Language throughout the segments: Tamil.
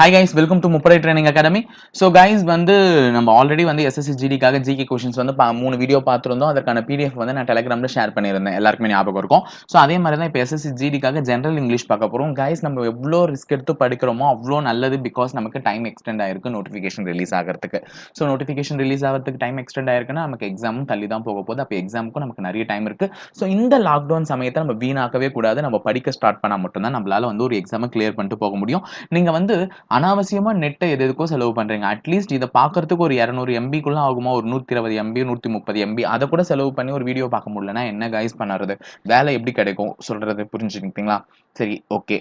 Hi guys welcome to Muppadai training academy so guys வந்து நம்ம ஆல்ரெடி வந்து எஸ்எஸ்சி ஜிடிக்காக ஜிகே கொஷின்ஸ் வந்து பா- மூணு வீடியோ பார்த்துருந்தோம். அதற்கான பிடிஎஃப் வந்து நான் டெலிகிராமில் ஷேர் பண்ணியிருந்தேன். எல்லாருக்குமே ஞாபகம் இருக்கும். ஸோ அதே மாதிரி தான் இப்போ எஸ்எஸ்சி ஜிடிக்காக ஜென்ரல் இங்கிலீஷ் பார்க்க போகிறோம் கைஸ் நம்ம எவ்வளோ ரிஸ்க் எடுத்து படிக்கிறோமோ அவ்வளோ நல்லது பிகாஸ் நமக்கு டைம் எக்ஸ்டெண்ட் ஆயிருக்கு நோட்டிஃபிகேஷன் ரிலீஸ் ஆகிறதுக்கு. ஸோ நோட்டிஃபிகேஷன் ரிலீஸ் ஆகிறதுக்கு டைம் எக்ஸ்டெண்ட் ஆயிருக்குன்னா நமக்கு எக்ஸாமும் தள்ளி தான் போக போகுது. அப்போ எக்ஸாமுக்கும் நமக்கு நிறைய டைம் இருக்குது ஸோ இந்த லாக்டவுன் சமயத்தை நம்ம வீணாக்கவே கூடாது. நம்ம படிக்க ஸ்டார்ட் பண்ணால் மட்டும்தான் நம்மளால் வந்து ஒரு எக்ஸாமை கிளியர் பண்ணிட்டு போக முடியும். நீங்கள் வந்து அனாவசியமாக நெட்டை எது எதுக்கோ செலவு பண்ணுறீங்க அட்லீஸ்ட் இதை பார்க்கறதுக்கு ஒரு இரநூறு எம்பிக்குள்ளே ஆகுமா? ஒரு நூற்றி இருபது எம்பி நூற்றி முப்பது எம்பி அதை கூட செலவு பண்ணி ஒரு வீடியோ பார்க்க முடியலன்னா என்ன கைஸ் பண்ணுறது? வேலை எப்படி கிடைக்கும்? சொல்கிறது புரிஞ்சுக்கிட்டீங்களா? சரி ஓகே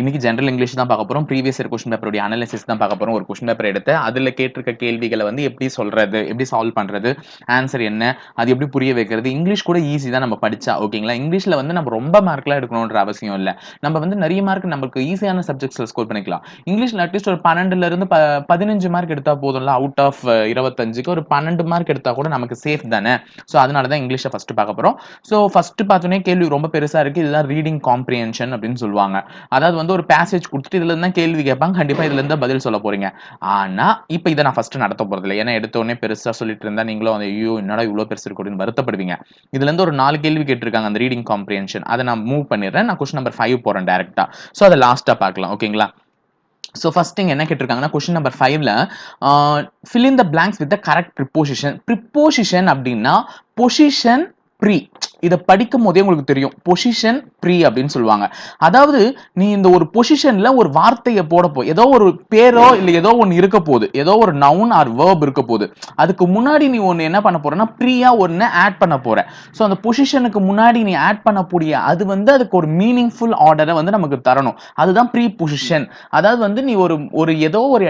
இன்னைக்கு ஜென்ரல் இங்கிலீஷ் தான் பார்க்க போகிறோம் ப்ரீவியஸ் இயர் கொஸ்டின் பேப்பருடைய அனாலிசிஸ் தான் பார்க்க போகிறோம் ஒரு கொஸ்டின் பேப்பர் எடுத்து அதில் கேட்டிருக்க கேள்விகளை வந்து எப்படி சொல்கிறது எப்படி சால்வ் பண்ணுறது ஆன்சர் என்ன? அது எப்படி புரிய வைக்கிறது? இங்கிலீஷ் கூட ஈஸி தான் நம்ம படித்தா ஓகேங்களா இங்கிலீஷில் வந்து நம்ம ரொம்ப மார்க்லாம் எடுக்கணுன்ற அவசியம் இல்லை. நம்ம வந்து நிறைய மார்க் நம்மளுக்கு ஈஸியான சப்ஜெக்ட்ஸில் ஸ்கோர் பண்ணிக்கலாம். இங்கிலீஷ் காம்படிஷன் அட்லீஸ்ட் ஒரு பன்னெண்டுல இருந்து பதினஞ்சு மார்க் எடுத்தா போதும்ல அவுட் ஆஃப் இருபத்தஞ்சுக்கு ஒரு பன்னெண்டு மார்க் எடுத்தா கூட நமக்கு சேஃப் தானே? ஸோ அதனால தான் இங்கிலீஷை ஃபர்ஸ்ட் பார்க்க போறோம். ஸோ ஃபர்ஸ்ட் பார்த்தோன்னே கேள்வி ரொம்ப பெருசா இருக்கு. இதுதான் ரீடிங் காம்ப்ரியன்ஷன் அப்படின்னு சொல்லுவாங்க. அதாவது வந்து ஒரு பேசேஜ் கொடுத்துட்டு இதுல இருந்தா கேள்வி கேட்பாங்க. கண்டிப்பா இதுல இருந்தா பதில் சொல்ல போறீங்க. ஆனா இப்போ இதை நான் ஃபர்ஸ்ட் நடத்த போறது இல்லை. ஏன்னா எடுத்த உடனே பெருசா சொல்லிட்டு இருந்தா நீங்களும் அந்த ஐயோ என்னடா இவ்வளவு பெருசு இருக்கு அப்படின்னு வருத்தப்படுவீங்க. இதுல இருந்து ஒரு நாலு கேள்வி கேட்டிருக்காங்க அந்த ரீடிங் காம்ப்ரியன்ஷன் அதை நான் மூவ் பண்ணிடுறேன். நான் கொஸ்டின் நம்பர் ஃபைவ் போறேன் டேரக்டா ஸோ அதை லாஸ்டா பார்க்கலாம். ஓகேங்களா ஸோ ஃபர்ஸ்ட் இங்கே என்ன கேட்டிருக்காங்கன்னா கொஷின் நம்பர் ஃபைவ்ல fill in the blanks with the correct preposition preposition அப்படின்னா பொசிஷன் ப்ரீ இதை படிக்கும் போதே உங்களுக்கு தெரியும். பொசிஷன் ப்ரீ அப்படின்னு சொல்லுவாங்க. அதாவது நீ இந்த ஒரு பொசிஷன்ல ஒரு வார்த்தையை போட போ. ஏதோ ஒரு பேரோ இல்லை ஏதோ ஒன்று இருக்க போகுது. ஏதோ ஒரு நவுன் ஆர் வேர்ப் இருக்க போகுது. அதுக்கு முன்னாடி நீ ஒன்று என்ன பண்ண போறேன்னா ப்ரீயா ஒன்று ஆட் பண்ண போற. ஸோ அந்த பொசிஷனுக்கு முன்னாடி நீ ஆட் பண்ணக்கூடிய அது வந்து அதுக்கு ஒரு மீனிங்ஃபுல் ஆர்டரை வந்து நமக்கு தரணும். அதுதான் ப்ரீ பொசிஷன் அதாவது வந்து நீ ஒரு ஒரு ஏதோ ஒரு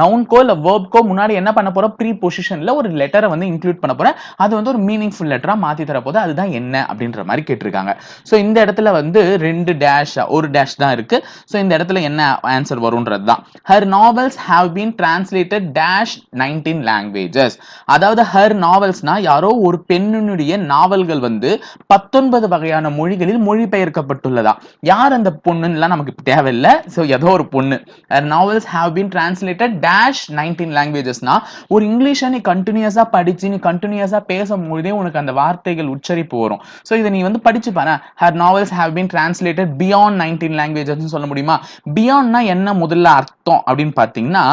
நவுன்கோ இல்லை வேர்ப்கோ முன்னாடி என்ன பண்ண போற ப்ரீ பொசிஷன்ல ஒரு லெட்டரை வந்து இன்க்ளூட் பண்ண போற அது வந்து ஒரு மீனிங்ஃபுல் லெட்டரா மாத்தி தர போது அதுதான் என்ன அப்படின்ற மாதிரி கேட்டிருக்காங்க. ஸோ இந்த இடத்துல வந்து ரெண்டு டேஷ் ஒரு டேஷ் தான் இருக்கு. ஸோ இந்த இடத்துல என்ன ஆன்சர் வரும்ன்றது தான். Her novels have been translated dash nineteen languages அதாவது ஹர் நாவல்ஸ்னா யாரோ ஒரு பெண்ணினுடைய நாவல்கள் வந்து பத்தொன்பது வகையான மொழிகளில் மொழிபெயர்க்கப்பட்டுள்ளதா. யார் அந்த பொண்ணுன்னெலாம் நமக்கு தேவையில்லை. ஸோ ஏதோ ஒரு பொண்ணு. Her novels have been translated dash nineteen லாங்குவேஜஸ்னா ஒரு இங்கிலீஷை நீ கண்டினியூஸா படிச்சு நீ கண்டினியூஸா பேசும்பொழுதே உனக்கு அந்த வார்த்தைகள் உச்சரிப்பு வரும். ஸோ இதை நீ வந்து படிச்சு பாரு. Her novels have been translated beyond nineteen லாங்குவேஜஸ்னு சொல்ல முடியுமா? பியாண்ட்னா என்ன முதல்ல அர்த்தம் அப்படின்னு பார்த்தீங்கன்னா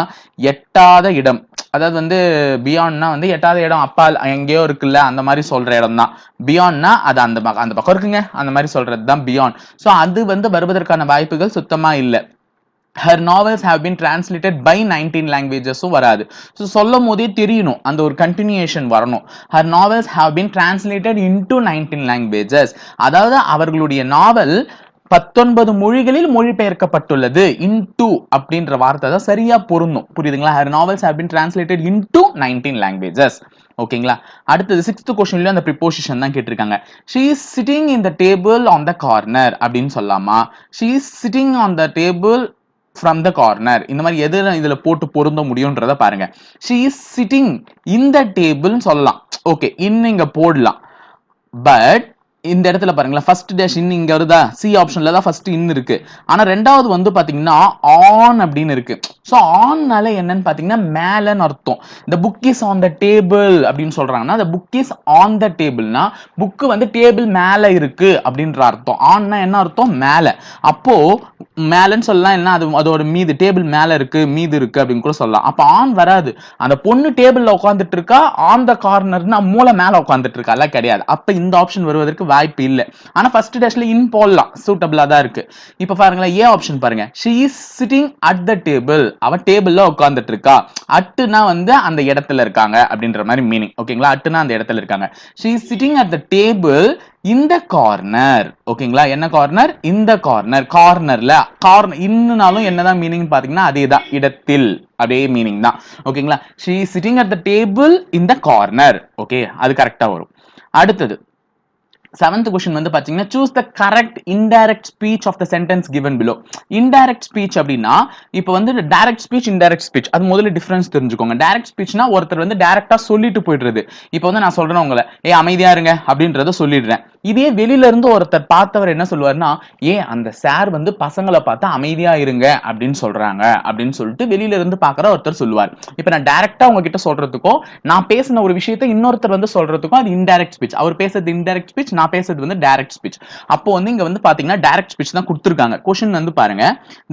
எட்டாத இடம். அதாவது வந்து பியாண்ட்னா வந்து எட்டாத இடம். அப்பால் எங்கேயோ இருக்குல்ல அந்த மாதிரி சொல்ற இடம் தான். பியாண்ட்னா அது அந்த பக்கம் அந்த பக்கம் இருக்குங்க. அந்த மாதிரி சொல்றது தான் பியாண்ட் ஸோ அது வந்து வருவதற்கான வாய்ப்புகள் சுத்தமா இல்லை. Her novels have been translated by nineteen லாங்குவேஜஸும் வராது. ஸோ சொல்லும் போதே தெரியணும் அந்த ஒரு கண்டினியூஷன் வரணும். Her novels have been translated into nineteen languages அதாவது அவர்களுடைய நாவல் பத்தொன்பது மொழிகளில் மொழிபெயர்க்கப்பட்டுள்ளது. இன்டு அப்படின்ற வார்த்தை தான் சரியா பொருந்தும். புரியுதுங்களா? Her novels have been translated into nineteen languages ஓகேங்களா அடுத்தது சிக்ஸ்த் கொஸ்டின்லயும் அந்த ப்ரிப்போசிஷன் தான் கேட்டிருக்காங்க. She is sitting in the table on the corner அப்படின்னு சொல்லாமா? She is sitting on the table from the corner இந்த மாதிரி எது இதுல போட்டு பொருந்த முடியுன்றத பாருங்க. ஷீ இஸ் சிட்டிங் இந்த டேபிள்னு சொல்லலாம். ஓகே இன்னும் இங்கே போடலாம். பட் இந்த இடத்துல பாருங்களேன். ஃபர்ஸ்ட் டேஷ் இன் இங்க வருதா? சி ஆப்ஷன்ல தான் ஃபர்ஸ்ட் இன் இருக்கு. ஆனா ரெண்டாவது வந்து பாத்தீங்கன்னா ஆன் அப்படின்னு இருக்கு. ஸோ ஆன்னால என்னன்னு பாத்தீங்கன்னா மேலன்னு அர்த்தம். இந்த book is on the table அப்படின்னு சொல்றாங்கன்னா அந்த புக் இஸ் ஆன் த டேபிள்னா புக்கு வந்து டேபிள் மேல இருக்கு அப்படின்ற அர்த்தம். ஆன்னா என்ன அர்த்தம்? மேல. அப்போ மேலன்னு சொல்லலாம் என்ன அது அதோட மீது டேபிள் மேல இருக்கு மீது இருக்கு அப்படின்னு கூட சொல்லலாம். அப்ப ஆன் வராது. அந்த பொண்ணு டேபிள்ல உட்காந்துட்டு இருக்கா? ஆன் த கார்னர்னா மூளை மேல உட்காந்துட்டு இருக்கா? கிடையாது. அப்ப இந்த ஆப்ஷன் வருவதற்கு வாய்ப்பு இல்லை ஆனா ஃபர்ஸ்ட் டேஸ்ல இன் போடலாம். சூட்டபிளா தான் இருக்கு. இப்ப பாருங்களேன் ஏ ஆப்ஷன் பாருங்க. She is sitting at the table அவ டேபிள்ல உட்காந்துட்டு இருக்கா. அட்டுனா வந்து அந்த இடத்துல இருக்காங்க அப்படின்ற மாதிரி மீனிங் ஓகேங்களா அட்டுனா அந்த இடத்துல இருக்காங்க. She is sitting at the table இந்த கார்னர் ஓகேங்களா என்ன கார்னர் இந்த கார்னர் கார்னர்ல கார்னர் இன்னுனாலும் என்னதான் மீனிங் பாத்தீங்கன்னா அதே தான் இடத்தில். அதே மீனிங் தான். ஓகேங்களா she sitting at the table இந்த கார்னர் ஓகே அது கரெக்டா வரும். அடுத்தது. செவன்த் கொஸ்டின் வந்து பாத்தீங்கன்னா choose the correct indirect speech of the sentence given below indirect speech அப்படின்னா இப்போ வந்து டைரக்ட் ஸ்பீச் இன்டைரக்ட் ஸ்பீச் அது முதல்ல டிஃபரன்ஸ் தெரிஞ்சுக்கோங்க. டைரக்ட் ஸ்பீச்னா ஒருத்தர் வந்து டைரக்டா சொல்லிட்டு போயிடுறது. இப்போ வந்து நான் சொல்றேன் உங்களை. ஏ அமைதியா இருங்க அப்படின்றத சொல்லிடுறேன். இதே வெளியில இருந்து ஒருத்தர் பார்த்தவர் என்ன சொல்லுவாருன்னா ஏன் அந்த சார் வந்து பசங்களை பார்த்தா அமைதியா இருங்க அப்படின்னு சொல்றாங்க. அப்படின்னு சொல்லிட்டு வெளியில இருந்து பாக்குற ஒருத்தர் சொல்லுவார். இப்ப நான் டைரக்டா உங்ககிட்ட சொல்றதுக்கும் நான் பேசின ஒரு விஷயத்தை இன்னொருத்தர் வந்து சொல்றதுக்கும் அது இன்டைரக்ட் ஸ்பீச் அவர் பேசுறது இன்டைரக்ட் ஸ்பீச் நான் பேசுறது வந்து டைரக்ட் ஸ்பீச் அப்போ வந்து இங்க வந்து பாத்தீங்கன்னா டைரக்ட் ஸ்பீச் தான் கொடுத்துருக்காங்க. கொஸ்டின் வந்து பாருங்க.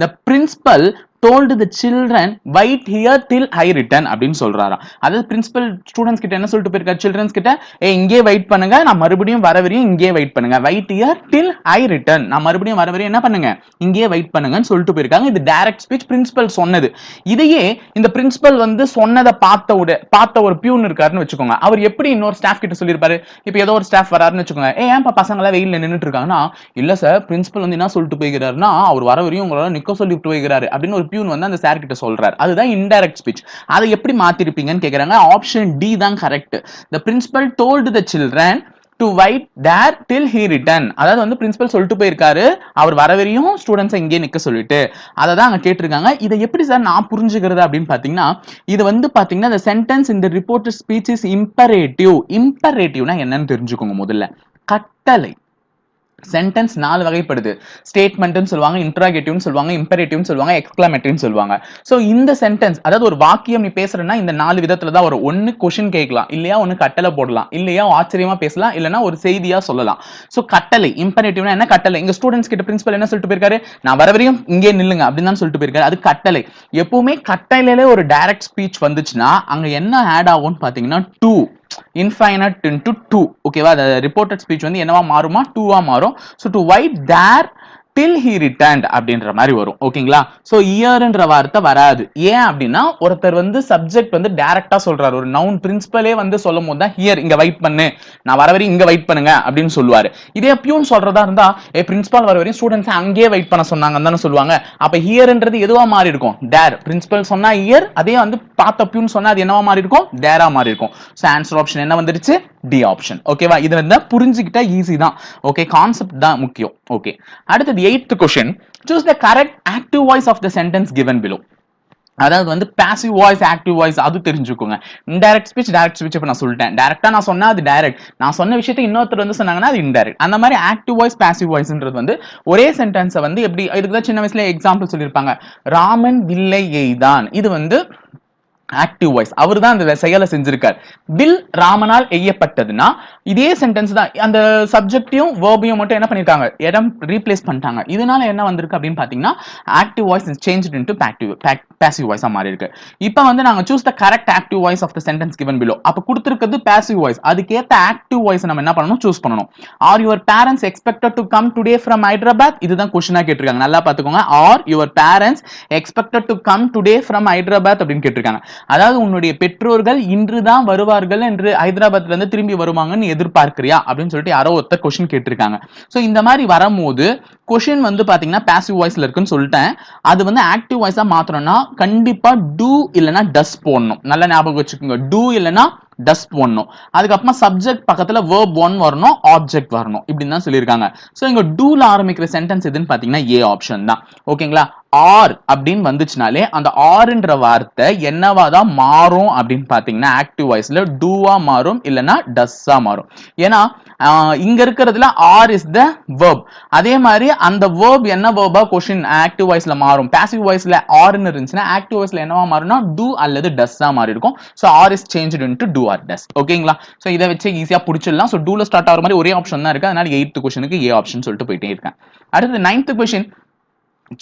The principal told the children wait here till I return அப்படின்னு சொல்றாராம். அதாவது பிரின்சிபல் ஸ்டூடெண்ட்ஸ் கிட்ட என்ன சொல்லிட்டு போயிருக்காரு? சில்ட்ரன்ஸ் கிட்ட ஏ இங்கே வெயிட் பண்ணுங்க. நான் மறுபடியும் வர வரையும் இங்கே வெயிட் பண்ணுங்க. Wait here till I return நான் மறுபடியும் வர வரையும் என்ன பண்ணுங்க? இங்கே வெயிட் பண்ணுங்கன்னு சொல்லிட்டு போயிருக்காங்க. இது டைரக்ட் ஸ்பீச் பிரின்சிபல் சொன்னது. இதையே இந்த பிரின்சிபல் வந்து சொன்னதை பார்த்த உட பார்த்த ஒரு பியூன் இருக்காருன்னு வச்சுக்கோங்க. அவர் எப்படி இன்னொரு ஸ்டாஃப் கிட்ட சொல்லியிருப்பாரு? இப்போ ஏதோ ஒரு ஸ்டாஃப் வராருன்னு வச்சுக்கோங்க. ஏன் ஏன்ப்பா பசங்களாம் வெயிலில் நின்றுட்டு இருக்காங்கன்னா? இல்லை சார் பிரின்சிபல் வந்து என்ன சொல்லிட்டு போய்கிறாருன்னா அவர் வர வரையும் உங்களால் நிற்க சொல்லிட்டு போய்கிறாரு அப்படின்னு ஒரு பியூன் வந்து அந்த சார் கிட்ட சொல்றாரு. அதுதான் இன்டைரக்ட் ஸ்பீச் அதை எப்படி மாத்திருப்பீங்கன்னு கேக்குறாங்க. ஆப்ஷன் டி தான் correct the principal told the children to wait there till he return அதாவது வந்து பிரின்சிபல் சொல்லிட்டு போயிருக்காரு. அவர் வர வரையும் ஸ்டூடெண்ட்ஸை இங்கே நிற்க சொல்லிட்டு. அதை தான் அங்கே கேட்டிருக்காங்க. இதை எப்படி சார் நான் புரிஞ்சுக்கிறது அப்படின்னு பார்த்தீங்கன்னா இது வந்து பார்த்தீங்கன்னா இந்த சென்டென்ஸ் இந்த ரிப்போர்ட் ஸ்பீச் இஸ் இம்பரேட்டிவ் இம்பரேட்டிவ்னா என்னன்னு தெரிஞ்சுக்கோங்க முதல்ல. கட்டளை. சென்டென்ஸ் நாலு வகைப்படுது. ஸ்டேட்மெண்ட்னு சொல்லுவாங்க இன்ட்ராகேட்டிவ்னு சொல்லுவாங்க இம்பரேட்டிவ்னு சொல்லுவாங்க எக்ஸ்கிளமேட்டிவ்னு சொல்லுவாங்க. ஸோ இந்த சென்டென்ஸ் அதாவது ஒரு வாக்கியம் நீ பேசுறேன்னா இந்த நாலு விதத்துல தான் ஒரு ஒன்று கொஷின் கேட்கலாம் இல்லையா ஒன்று கட்டளை போடலாம் இல்லையா ஆச்சரியமா பேசலாம் இல்லைன்னா ஒரு செய்தியா சொல்லலாம். ஸோ கட்டளை இம்பரேட்டிவ்னா என்ன கட்டளை? இங்க ஸ்டூடெண்ட்ஸ் கிட்ட பிரின்சிபல் என்ன சொல்லிட்டு போயிருக்காரு? நான் வர வரையும் இங்கே நில்லுங்க அப்படின்னு தான் சொல்லிட்டு போயிருக்காரு. அது கட்டளை. எப்பவுமே கட்டளையில ஒரு டைரக்ட் ஸ்பீச் வந்துச்சுன்னா அங்க என்ன ஆட் ஆகும்னு பாத்தீங்கன்னா டூ இன்ஃபைனட் இன்டு டூ ஓகேவா அந்த ரிப்போர்ட்டட் ஸ்பீச் வந்து என்னவா மாறுமா? டூவா மாறும். So to wait there till he returned அப்படின்ற மாதிரி வரும். ஓகேங்களா? ஸோ இயர்ன்ற வார்த்தை வராது. ஏன் அப்படின்னா ஒருத்தர் வந்து சப்ஜெக்ட் வந்து டைரக்டா சொல்றாரு. ஒரு நவுன் பிரின்சிபலே வந்து சொல்லும் போது தான் ஹியர் இங்க வெயிட் பண்ணு. நான் வர வரையும் இங்க வெயிட் பண்ணுங்க. அப்படின்னு சொல்லுவாரு. இதே பியூன் சொல்றதா இருந்தா ஏ பிரின்சிபால் வர வரையும் ஸ்டூடெண்ட்ஸ் அங்கேயே வெயிட் பண்ண சொன்னாங்கன்னு தானே சொல்லுவாங்க. அப்ப ஹியர்ன்றது எதுவா மாறி இருக்கும்? டேர் பிரின்சிபல் சொன்னா இயர் அதே வந்து பார்த்த பியூன் சொன்னா அது என்னவா மாறி இருக்கும்? டேரா மாறி இருக்கும். ஸோ ஆன்சர் ஆப்ஷன் என்ன வந்துருச்சு? டி ஆப்ஷன் ஓகேவா இது வந்து புரிஞ்சுக்கிட்டா ஈஸி தான். ஓகே கான்செப்ட் தான் முக்கியம். ஓகே அடுத்தது eighth question choose the correct active voice of the sentence given below. அதாவது வந்து பேசிவ் வாய்ஸ் ஆக்டிவ் வாய்ஸ் அது தெரிஞ்சுக்கோங்க. இன்டைரக்ட் ஸ்பீச் டைரக்ட் ஸ்பீச் இப்போ நான் சொல்லிட்டேன். டேரக்டா நான் சொன்னா அது டைரக்ட் நான் சொன்ன விஷயத்த இன்னொருத்தர் வந்து சொன்னாங்கன்னா அது இன்டைரக்ட் அந்த மாதிரி ஆக்டிவ் வாய்ஸ் பேசிவ் வாய்ஸ்ன்றது வந்து ஒரே சென்டென்ஸை வந்து எப்படி இதுக்கு தான் சின்ன வயசுல எக்ஸாம்பிள் சொல்லியிருப்பாங்க. ராமன் வில்லை எய்தான். இது வந்து ஆக்டிவ் வாய்ஸ் அவர் தான் அந்த செயலை செஞ்சிருக்கார். வில் ராமனால் எய்யப்பட்டதுன்னா இதே சென்டென்ஸ் தான். அந்த சப்ஜெக்டையும் வேர்பையும் மட்டும் என்ன பண்ணிருக்காங்க? இடம் ரீப்ளேஸ் பண்ணிட்டாங்க. இதனால என்ன வந்திருக்கு அப்படின்னு பாத்தீங்கன்னா active voice is change into active passive வாய்ஸா மாறி இருக்கு இப்போ வந்து நாங்க choose the correct active voice of the sentence given below அப்ப கொடுத்திருக்கிறது பேசிவ் வாய்ஸ் அதுக்கேத்த ஆக்டிவ் வாய்ஸ் நம்ம என்ன பண்ணணும்? சூஸ் பண்ணணும். Are your parents expected to come today from Hyderabad இதுதான் கொஸ்டினா கேட்டிருக்காங்க. நல்லா பாத்துக்கோங்க are your parents expected to come today from Hyderabad அப்படின்னு கேட்டிருக்காங்க. அதாவது உன்னுடைய பெற்றோர்கள் இன்றுதான் வருவார்கள் என்று ஹைதராபாத்ல இருந்து திரும்பி வருவாங்கன்னு எதிர்பார்க்கிறியா? அப்படின்னு சொல்லிட்டு யாரோ ஒருத்தர் கொஸ்டின் கேட்டிருக்காங்க. ஸோ இந்த மாதிரி வரும்போது கொஷின் வந்து பாத்தீங்கன்னா பேசிவ் வாய்ஸ்ல இருக்குன்னு சொல்லிட்டேன். அது வந்து ஆக்டிவ் வாய்ஸா மாத்தணும்னா கண்டிப்பா டூ இல்லைன்னா டஸ் போடணும். நல்ல ஞாபகம் வச்சுக்கோங்க. டூ இல்லைனா டஸ் போடணும். அதுக்கப்புறமா சப்ஜெக்ட் பக்கத்துல வேர்ப் ஒன் வரணும் ஆப்ஜெக்ட் வரணும். இப்படின்னு தான் சொல்லியிருக்காங்க. ஸோ இங்க டூல ஆரம்பிக்கிற சென்டென்ஸ் எதுன்னு பாத்தீங்கன்னா ஏ ஆப்ஷன் தான். ஓகேங்களா ஆர் அப்படின்னு வந்துச்சுனாலே அந்த ஆர்ன்ற வார்த்தை என்னவா தான் மாறும் அப்படின்னு பாத்தீங்கன்னா ஆக்டிவ் வாய்ஸ்ல டூவா மாறும் இல்லைன்னா டஸ்ஸா மாறும். ஏன்னா இங்க இருக்கிறதுல ஆர் இஸ் த வேர்ப் அதே மாதிரி அந்த வேர்ப் என்ன வேர்பா கொஷின் ஆக்டிவ் வாய்ஸ்ல மாறும். பேசிவ் வாய்ஸ்ல ஆர்னு இருந்துச்சுன்னா ஆக்டிவ் வாய்ஸ்ல என்னவா மாறும்னா டூ அல்லது டஸ்ஸா மாறி இருக்கும் so are is change into do or does ஓகேங்களா ஸோ இதை வச்சு ஈஸியா பிடிச்சிடலாம். ஸோ டூல ஸ்டார்ட் ஆகிற மாதிரி ஒரே ஆப்ஷன் தான் இருக்கு. அதனால எயித்து கொஸ்டினுக்கு ஏ ஆப்ஷன் சொல்லிட்டு போயிட்டே இருக்கேன். அடுத்து ninth question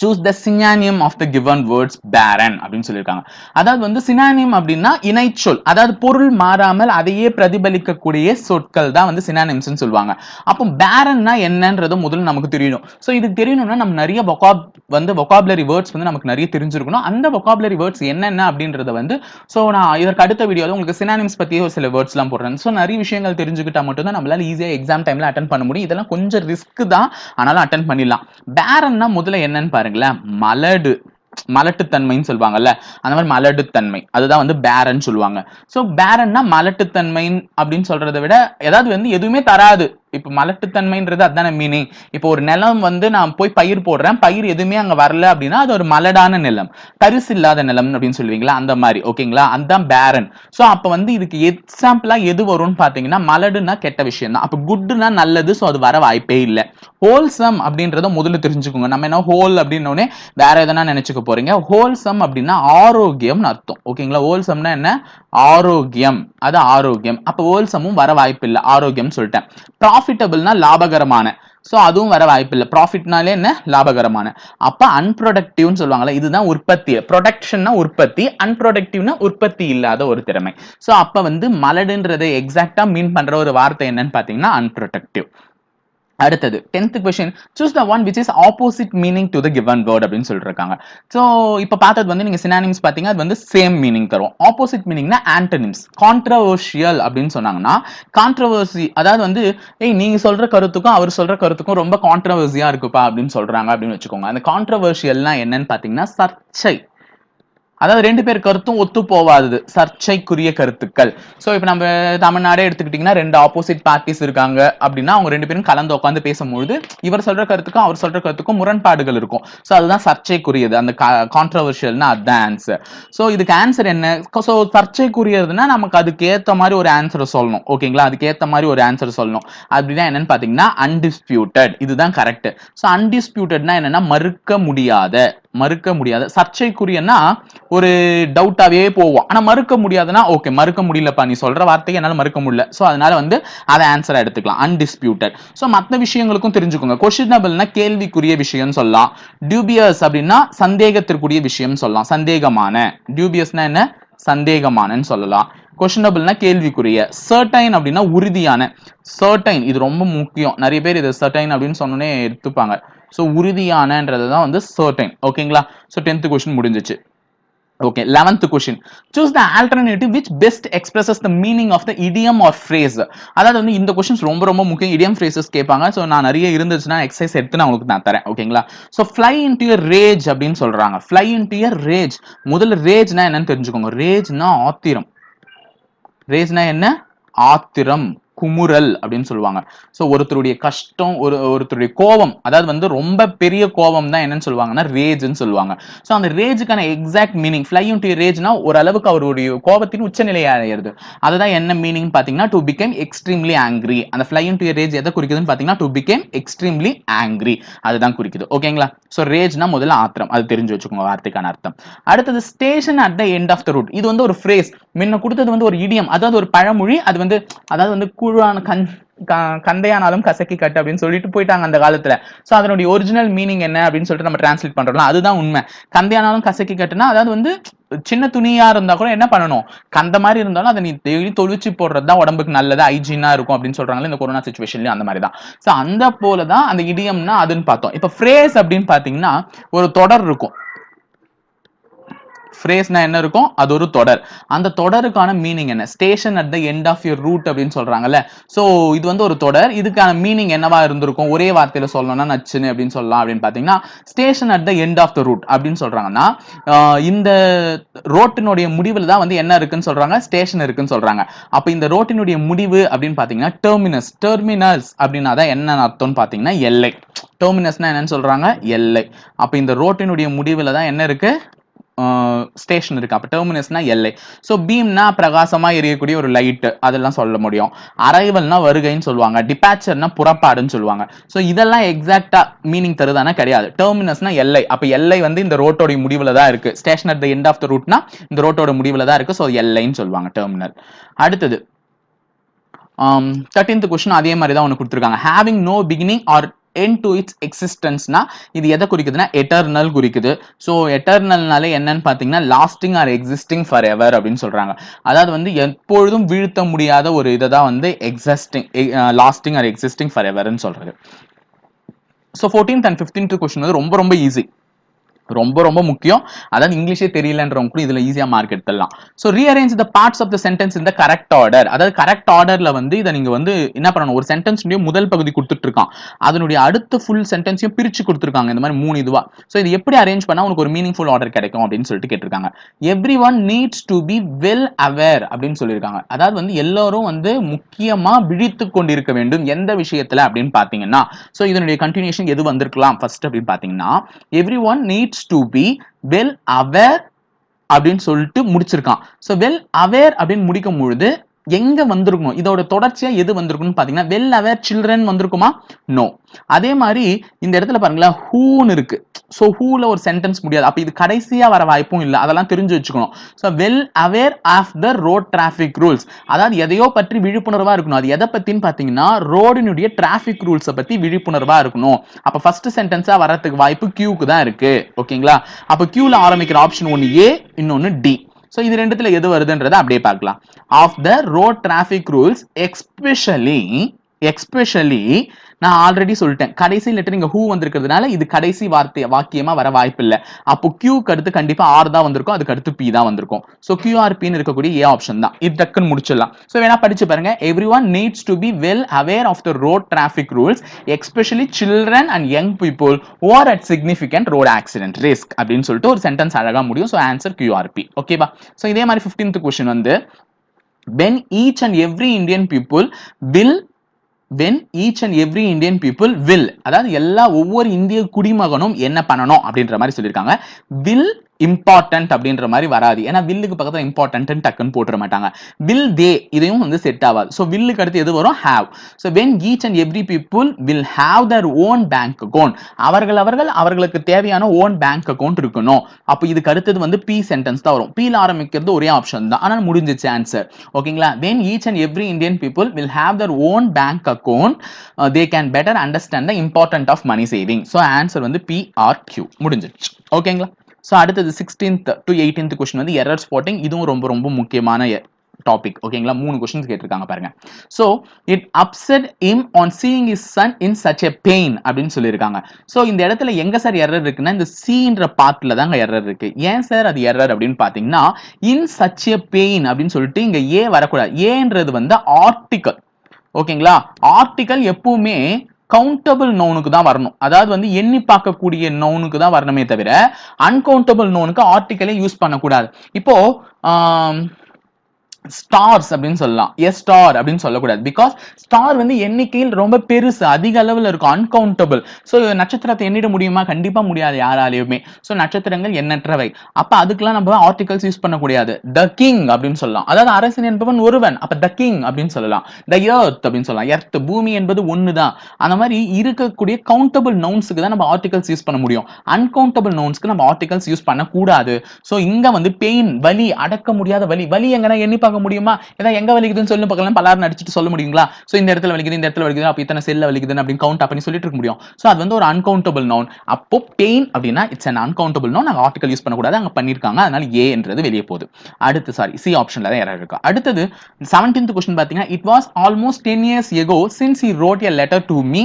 choose the synonym of the given words barren அப்படின்னு சொல்லியிருக்காங்க. அதாவது வந்து சினானியம் அப்படின்னா இணைச்சொல் அதாவது பொருள் மாறாமல் அதையே பிரதிபலிக்கக்கூடிய சொற்கள் தான் வந்து சினானியம்ஸ்னு சொல்லுவாங்க. அப்போ பேரன்னா என்னன்றது முதல்ல நமக்கு தெரியணும் ஸோ இது தெரியணும்னா நம்ம நிறைய வொகாப் வந்து வொகாபுலரி வேர்ட்ஸ் வந்து நமக்கு நிறைய தெரிஞ்சிருக்கணும். அந்த வொகாபுலரி வேர்ட்ஸ் என்னென்ன அப்படின்றத வந்து ஸோ நான் இதற்கு அடுத்த வீடியோவில் உங்களுக்கு சினானியம்ஸ் பற்றி ஒரு சில வேர்ட்ஸ்லாம் போடுறேன். ஸோ நிறைய விஷயங்கள் தெரிஞ்சுக்கிட்டா மட்டும் தான் நம்மளால ஈஸியாக எக்ஸாம் டைமில் அட்டன் பண்ண முடியும். இதெல்லாம் கொஞ்சம் ரிஸ்க் தான் ஆனாலும் அட்டன் பண்ணிடலாம். பேரன்னா முதல்ல என்னன்னு பாருங்களேன் மலடு மலட்டுத்தன்மைன்னு சொல்லுவாங்கல்ல அந்த மாதிரி மலட்டுத்தன்மை. அதுதான் வந்து பேரன் சொல்லுவாங்க. ஸோ பேரன்னா மலட்டுத்தன்மை அப்படின்னு சொல்றதை விட ஏதாவது வந்து எதுவுமே தராது. இப்போ மலட்டுத்தன்மைன்றது அதான மீனிங் இப்போ ஒரு நிலம் வந்து நான் போய் பயிர் போடுறேன். பயிர் எதுவுமே அங்கே வரல அப்படின்னா அது ஒரு மலடான நிலம். தரிசு இல்லாத நிலம் அப்படின்னு சொல்லுவீங்களா? அந்த மாதிரி. ஓகேங்களா அதுதான் பேரன் ஸோ அப்போ வந்து இதுக்கு எக்ஸாம்பிளாக எது வரும்னு பார்த்தீங்கன்னா மலடுனா கெட்ட விஷயம் தான். அப்போ குட்னா நல்லது ஸோ அது வர வாய்ப்பே இல்லை. ஹோல்சம் அப்படின்றத முதல்ல தெரிஞ்சுக்கோங்க. நம்ம என்ன ஹோல் அப்படின்னோடனே வேற எதனா நினைச்சுக்க போறீங்க. ஹோல்சம் அப்படின்னா ஆரோக்கியம்னு அர்த்தம். ஓகேங்களா ஹோல்சம்னா என்ன? ஆரோக்கியம். அது ஆரோக்கியம். அப்போ ஹோல்சமும் வர வாய்ப்பு இல்லை. ஆரோக்கியம் சொல்லிட்டேன். ப்ராஃபிட்டபிள்னா லாபகரமான. சோ அதுவும் வர வாய்ப்பு இல்லை ப்ராஃபிட்னாலே என்ன? லாபகரமான. அப்ப அன்ப்ரொடக்டிவ்னு சொல்லுவாங்கல்ல இதுதான் உற்பத்தி. ப்ரொடக்ஷன்னா உற்பத்தி அன்ப்ரொடக்டிவ்னா உற்பத்தி இல்லாத ஒரு திறமை. சோ அப்ப வந்து மலடுன்றதை எக்ஸாக்டா மீன் பண்ற ஒரு வார்த்தை என்னன்னு பாத்தீங்கன்னா அன்ப்ரொடக்டிவ் அடுத்தது tenth question choose the one which is opposite meaning to the given word அப்படின்னு சொல்லிருக்காங்க. ஸோ இப்போ பார்த்தது வந்து நீங்கள் சினானிம்ஸ் பார்த்தீங்க அது வந்து சேம் மீனிங் தரும். ஆப்போசிட் மீனிங்னா ஆண்டனிம்ஸ் கான்ட்ரவர்ஷியல் அப்படின்னு சொன்னாங்கன்னா கான்ட்ரவர்சி அதாவது வந்து ஏய் நீங்கள் சொல்கிற கருத்துக்கும் அவர் சொல்கிற கருத்துக்கும் ரொம்ப கான்ட்ரவர்சியாக இருக்குப்பா அப்படின்னு சொல்கிறாங்க அப்படின்னு வச்சுக்கோங்க. அந்த கான்ட்ரவர்ஷியல்னா என்னன்னு பார்த்தீங்கன்னா சர்ச்சை. அதாவது ரெண்டு பேர் கருத்தும் ஒத்து போவாது சர்ச்சைக்குரிய கருத்துக்கள். ஸோ இப்போ நம்ம தமிழ்நாடே எடுத்துக்கிட்டிங்கன்னா ரெண்டு ஆப்போசிட் பார்ட்டிஸ் இருக்காங்க அப்படின்னா அவங்க ரெண்டு பேரும் கலந்து உட்காந்து பேசும்பொழுது இவர் சொல்ற கருத்துக்கும் அவர் சொல்ற கருத்துக்கும் முரண்பாடுகள் இருக்கும். ஸோ அதுதான் சர்ச்சைக்குரியது. அந்த கான்ட்ரவர்ஷியல்னா அதுதான் ஆன்சர் ஸோ இதுக்கு ஆன்சர் என்ன? ஸோ சர்ச்சைக்குரியதுன்னா நமக்கு அதுக்கேற்ற மாதிரி ஒரு ஆன்சர் சொல்லணும். ஓகேங்களா? அதுக்கேற்ற மாதிரி ஒரு ஆன்சர் சொல்லணும். அப்படின்னா என்னன்னு பார்த்தீங்கன்னா அன்டிஸ்பியூட்டட் இதுதான் கரெக்ட் ஸோ அன்டிஸ்பியூட்டட்னா என்னன்னா மறுக்க முடியாத. மறுக்க முடியாத. சர்ச்சைக்குரியன்னா ஒரு டவுட்டாவே போவோம். ஆனா மறுக்க முடியாதுன்னா ஓகே மறுக்க முடியலப்பா. நீ சொல்ற வார்த்தையை என்னால மறுக்க முடியல. சோ அதனால வந்து அதை ஆன்சரா எடுத்துக்கலாம். அன்டிஸ்பியூட்டட் சோ மற்ற விஷயங்களுக்கும் தெரிஞ்சுக்கோங்க. கொஸ்டினபிள்னா கேள்விக்குரிய விஷயம் சொல்லலாம். டியூபியஸ் அப்படின்னா சந்தேகத்திற்குரிய விஷயம் சொல்லலாம். சந்தேகமான. டியூபியஸ்னா என்ன? சந்தேகமானன்னு சொல்லலாம். கொஷனபிள்னா கேள்விக்குரிய. சர்டைன் அப்படின்னா உறுதியான. சர்டைன் இது ரொம்ப முக்கியம். நிறைய பேர் இதை சர்டைன் அப்படின்னு சொன்னோன்னே எடுத்துப்பாங்க. ஸோ உறுதியானன்றது தான் வந்து சர்டைன் ஓகேங்களா ஸோ டென்த் கொஸ்டின் முடிஞ்சிச்சு. Okay eleventh question choose the alternative which best expresses the meaning of the idiom or phrase அதாவது வந்து இந்த கொஷின்ஸ் ரொம்ப ரொம்ப முக்கியம். இடியம் ஃப்ரேசஸ் கேட்பாங்க. ஸோ நான் நிறைய இருந்துச்சுன்னா எக்ஸசைஸ் எடுத்து நான் உங்களுக்கு நான் தரேன். ஓகேங்களா so fly into your rage அப்படின்னு சொல்றாங்க. ஃப்ளை இன்டு யர் ரேஜ் முதல்ல ரேஜ்னா என்னன்னு தெரிஞ்சுக்கோங்க. ரேஜ்னா ஆத்திரம். ரேஜ்னா என்ன? ஆத்திரம். குமுறல் அப்படின்னு சொல்லுவாங்க. ஸோ ஒருத்தருடைய கஷ்டம் ஒரு ஒருத்தருடைய கோபம் அதாவது வந்து ரொம்ப பெரிய கோபம் தான் என்னன்னு சொல்லுவாங்கன்னா ரேஜ்னு சொல்லுவாங்க. ஸோ அந்த ரேஜுக்கான எக்ஸாக்ட் மீனிங் ஃப்ளை டு ரேஜ்னா ஓரளவுக்கு அவருடைய கோபத்தின் உச்சநிலை அடையிறது. அதுதான் என்ன மீனிங் பார்த்தீங்கன்னா டு பிகேம் எக்ஸ்ட்ரீம்லி ஆங்கிரி அந்த ஃப்ளை டு ரேஜ் எதை குறிக்குதுன்னு பார்த்தீங்கன்னா டு பிகேம் எக்ஸ்ட்ரீம்லி ஆங்கிரி அதுதான் குறிக்குது. ஓகேங்களா ஸோ ரேஜ்னா முதல்ல ஆத்திரம். அது தெரிஞ்சு வச்சுக்கோங்க வார்த்தைக்கான அர்த்தம். அடுத்தது station at the end of the route இது வந்து ஒரு ஃப்ரேஸ் முன்ன கொடுத்தது வந்து ஒரு இடியம் அதாவது ஒரு பழமொழி அது வந்து அதாவது வந்து குழுவான கண் க- கந்தையானாலும் கசக்கி கட்டு அப்படின்னு சொல்லிட்டு போயிட்டாங்க அந்த காலத்துல. சோ அதனுடைய ஒரிஜினல் மீனிங் என்ன அப்படின்னு சொல்லிட்டு நம்ம டிரான்ஸ்லேட் பண்றோம்ல அதுதான் உண்மை. கந்தையானாலும் கசக்கி கட்டுனா அதாவது வந்து சின்ன துணியா இருந்தா கூட என்ன பண்ணணும்? கந்த மாதிரி இருந்தாலும் அதை நீ டெய்லி தொழிச்சு போடுறது தான் உடம்புக்கு நல்லது ஹைஜீனா இருக்கும் அப்படின்னு சொல்றாங்களே இந்த கொரோனா சுச்சுவேஷன்லயும் அந்த மாதிரி தான் சோ அந்த போல தான் அந்த இடியம்னா அதுன்னு பார்த்தோம். இப்ப ஃப்ரேஸ் அப்படின்னு பாத்தீங்கன்னா ஒரு தொடர் இருக்கும். ஃப்ரேஸ்னா என்ன இருக்கும்? அது ஒரு தொடர். அந்த தொடருக்கான மீனிங் என்ன? Station at the end of your route அப்படின்னு சொல்றாங்கல்ல. ஸோ இது வந்து ஒரு தொடர். இதுக்கான மீனிங் என்னவா இருந்திருக்கும்? ஒரே வார்த்தையில சொல்லணும்னா நச்சுன்னு அப்படின்னு சொல்லலாம் அப்படின்னு பாத்தீங்கன்னா station at the end of the route அப்படின்னு சொல்றாங்கன்னா இந்த ரோட்டினுடைய முடிவில் தான் வந்து என்ன இருக்குன்னு சொல்றாங்க? ஸ்டேஷன் இருக்குன்னு சொல்றாங்க. அப்ப இந்த ரோட்டினுடைய முடிவு அப்படின்னு பாத்தீங்கன்னா டெர்மினஸ் டெர்மினஸ் அப்படின்னா தான் என்ன அர்த்தம்னு பாத்தீங்கன்னா எல்லை. டெர்மினஸ்னா என்னன்னு சொல்றாங்க? எல்லை. அப்ப இந்த ரோட்டினுடைய முடிவில் தான் என்ன இருக்கு? ஸ்டேஷன் இருக்கு. அப்போ டெர்மினஸ்னா எல்லை ஸோ பீம்னா பிரகாசமாக எரியக்கூடிய ஒரு லைட்டு அதெல்லாம் சொல்ல முடியும். அரைவல்னா வருகைன்னு சொல்லுவாங்க. டிபாச்சர்னா புறப்பாடுன்னு சொல்லுவாங்க. ஸோ இதெல்லாம் எக்ஸாக்டாக மீனிங் தருதானா கிடையாது. டெர்மினஸ்னா எல்லை அப்போ எல்லை வந்து இந்த ரோட்டோட முடிவில் தான் இருக்கு. Station at the end of the ரூட்னா இந்த ரோட்டோட முடிவில் தான் இருக்கு. ஸோ எல்லைன்னு சொல்லுவாங்க டெர்மினல் அடுத்தது. தேர்ட்டீன்த் கொஸ்டின் அதே மாதிரி தான் ஒன்று கொடுத்துருக்காங்க. Having no beginning or end to its எக்ஸிஸ்டன்ஸ்னா இது எதை குறிக்குதுன்னா எட்டர்னல் குறிக்குது. ஸோ எட்டர்னல்னாலே என்னன்னு பார்த்தீங்கன்னா lasting or existing for ever அப்படின்னு சொல்கிறாங்க அதாவது வந்து எப்பொழுதும் வீழ்த்த முடியாத ஒரு இதை தான் வந்து existing lasting or existing for எவர்னு சொல்கிறது so fourteenth and fifteenth question வந்து ரொம்ப ரொம்ப ஈஸி ரொம்ப ரொம்ப முக்கியம். அதாவது இங்கிலீஷே தெரியலன்றவங்க கூட இதுல ஈஸியா மார்க் எடுத்துடலாம். So rearrange the parts of the sentence இந்த கரெக்ட் ஆர்டர் அதாவது கரெக்ட் ஆர்டர்ல வந்து இதை நீங்க வந்து என்ன பண்ணணும்? ஒரு சென்டென்ஸ் முதல் பகுதி கொடுத்துட்டு இருக்கான் அதனுடைய அடுத்த ஃபுல் சென்டென்ஸையும் பிரிச்சு கொடுத்துருக்காங்க. இந்த மாதிரி மூணு இதுவா. ஸோ இது எப்படி அரேஞ்ச் பண்ணா உனக்கு ஒரு மீனிங்ஃபுல் ஆர்டர் கிடைக்கும் அப்படின்னு சொல்லிட்டு கேட்டிருக்காங்க. Everyone needs to be well aware அப்படின்னு சொல்லியிருக்காங்க. அதாவது வந்து எல்லாரும் வந்து முக்கியமா விழித்து கொண்டிருக்க வேண்டும் எந்த விஷயத்துல அப்படின்னு பாத்தீங்கன்னா ஸோ இதனுடைய கண்டினியூஷன் எது வந்திருக்கலாம்? ஃபர்ஸ்ட் அப்படின்னு பாத்தீங்கன்னா everyone needs to be well aware அப்படின்னு சொல்லிட்டு முடிச்சிருக்கான். ஸோ வெல் அவேர் அப்படின்னு முடிக்கும் பொழுது எங்க வந்திருக்கணும் இதோட தொடர்ச்சியா எது வந்திருக்கும்னு பாத்தீங்கன்னா வெல் அவேர் சில்ட்ரன் வந்திருக்குமா? நோ அதே மாதிரி இந்த இடத்துல பாருங்களேன் ஹூன்னு இருக்கு. ஸோ ஹூல ஒரு சென்டென்ஸ் முடியாது. அப்ப இது கடைசியா வர வாய்ப்பும் இல்லை. அதெல்லாம் தெரிஞ்சு வச்சுக்கணும். So well aware of the road traffic rules அதாவது எதையோ பற்றி விழிப்புணர்வா இருக்கணும். அது எதை பத்தின்னு பாத்தீங்கன்னா ரோடினுடைய டிராஃபிக் ரூல்ஸை பத்தி விழிப்புணர்வா இருக்கணும். அப்ப ஃபர்ஸ்ட் சென்டென்ஸா வரதுக்கு வாய்ப்பு கியூக்கு தான் இருக்கு. ஓகேங்களா அப்ப கியூல ஆரம்பிக்கிற ஆப்ஷன் ஒன்று ஏ இன்னொன்னு டி ஸோ இது ரெண்டுத்துல எது வருதுன்றதை அப்படியே பார்க்கலாம். Of the road traffic rules especially especially நான் ஆல்ரெடி சொல்லிட்டேன். கடைசி லெட்டர் இங்க ஹூ வந்திருக்கிறதுனால இது கடைசி வார்த்தை வாக்கியமா வர வாய்ப்பு இல்லை அப்போ கியூக்கு அடுத்து கண்டிப்பா ஆர் தான் வந்திருக்கும் அதுக்கு அடுத்து பி தான் வந்திருக்கும். ஸோ கியூஆர்பின்னு இருக்கக்கூடிய ஏ ஆப்ஷன் தான். இது டக்குன்னு முடிச்சிடலாம். ஸோ வேணா படிச்சு பாருங்க. Every one needs to be well aware of the road traffic rules especially children and young people or at significant road accident risk அப்படின்னு சொல்லிட்டு ஒரு சென்டென்ஸ் அழகா முடியும். ஸோ ஆன்சர் கியூஆர்பி ஓகேவா ஸோ இதே மாதிரி ஃபிஃப்டீன்த் கொஸ்டின் வந்து when each and every Indian people will when each and every Indian people will அதாவது எல்லா ஒவ்வொரு இந்திய குடிமகனும் என்ன பண்ணணும் அப்படின்ற மாதிரி சொல்லியிருக்காங்க. வில் இம்பார்ட்டன்ட் அப்படின்ற மாதிரி வராது. ஏன்னா வில்லுக்கு பக்கத்தில் இம்பார்ட்டன்ட் டக்குன்னு போட்டுற மாட்டாங்க. வில் தே இதையும் வந்து செட் ஆகாது. ஸோ வில்லுக்கு அடுத்து எது வரும்? Have so when each and every people will have their own bank account அவர்கள் அவர்கள் அவர்களுக்கு தேவையான ஓன் பேங்க் அக்கௌண்ட் இருக்கணும். அப்போ இதுக்கு அடுத்தது வந்து பி சென்டென்ஸ் தான் வரும். பீல ஆரம்பிக்கிறது ஒரே ஆப்ஷன் தான். ஆனால் முடிஞ்சிச்சு ஆன்சர் ஓகேங்களா when each and every Indian people will have their own bank account they can better understand the important of money saving so answer வந்து பி கியூ முடிஞ்சிருச்சு. ஓகேங்களா ஸோ அடுத்தது சிக்ஸ்டீன்த் டு எயிட்டீன்த் கொஸ்டின் வந்து எரர் ஸ்பாட்டிங் இதுவும் ரொம்ப ரொம்ப முக்கியமான டாபிக் ஓகேங்களா மூணு கொஸ்டின்ஸ் கேட்டிருக்காங்க பாருங்க. So it upset him on seeing his son in such a pain அப்படின்னு சொல்லியிருக்காங்க. ஸோ இந்த இடத்துல எங்க சார் எரர் இருக்குன்னா இந்த சீன்ற பார்ட்ல தாங்க எரர் இருக்கு. ஏன் சார் அது எரர் அப்படின்னு பார்த்தீங்கன்னா இன் சச் எ பெயின் அப்படின்னு சொல்லிட்டு இங்கே ஏ வரக்கூடாது. ஏன்றது வந்து ஆர்டிக்கல் ஓகேங்களா ஆர்டிக்கல் எப்பவுமே கவுண்டபிள் நோனுக்கு தான் வரணும். அதாவது வந்து எண்ணி பார்க்கக்கூடிய நோனுக்கு தான் வரணுமே தவிர அன்கவுண்டபிள் நோனுக்கு ஆர்டிக்கலை யூஸ் பண்ணக்கூடாது. இப்போ ஸ்டார்ஸ் அப்படின்னு சொல்லலாம். எஸ் ஸ்டார் அப்படின்னு சொல்லக்கூடாது. பிகாஸ் ஸ்டார் வந்து எண்ணிக்கையில் ரொம்ப பெருசு அதிக அளவில் இருக்கும். அன்கவுண்டபிள் ஸோ நட்சத்திரத்தை எண்ணிட முடியுமா? கண்டிப்பா முடியாது யாராலையுமே. ஸோ நட்சத்திரங்கள் எண்ணற்றவை. அப்ப அதுக்கெல்லாம் நம்ம ஆர்டிகல்ஸ் யூஸ் பண்ணக்கூடாது. த கிங் அப்படின்னு சொல்லலாம். அதாவது அரசன் என்பவன் ஒருவன். அப்போ த கிங் அப்படின்னு சொல்லலாம். த எர்த் அப்படின்னு சொல்லலாம். எர்த் பூமி என்பது ஒன்று தான் அந்த மாதிரி இருக்கக்கூடிய கவுண்டபிள் நவுன்ஸுக்கு தான் நம்ம ஆர்டிகல்ஸ் யூஸ் பண்ண முடியும். அன்கவுண்டபிள் நவுன்ஸ்க்கு நம்ம ஆர்டிகல்ஸ் யூஸ் பண்ணக்கூடாது. ஸோ இங்க வந்து பெயின் வலி அடக்க முடியாத வலி. வலி எங்கன்னா எண்ணிப்பாங்க. பார்க்க முடியுமா? ஏதாவது எங்க வலிக்குதுன்னு சொல்லி பக்கம் பலரும் நடிச்சிட்டு சொல்ல முடியுங்களா? ஸோ இந்த இடத்துல வலிக்குது இந்த இடத்துல வலிக்குது அப்போ இத்தனை செல்ல வலிக்குதுன்னு அப்படின்னு கவுண்ட் பண்ணி சொல்லிட்டு இருக்க முடியும். ஸோ அது வந்து ஒரு அன்கவுண்டபிள் நவுன் அப்போ பெயின் அப்படின்னா இட்ஸ் அன் அன்கவுண்டபிள் நவுன் நாங்கள் ஆர்டிகல் யூஸ் பண்ணக்கூடாது. அங்கே பண்ணியிருக்காங்க அதனால ஏன்றது வெளியே போகுது. அடுத்து சாரி சி ஆப்ஷன்ல தான் யாராவது இருக்கு. அடுத்தது செவன்டீன்த் கொஸ்டின் பார்த்தீங்கன்னா it was almost ten years ago since he wrote a letter to me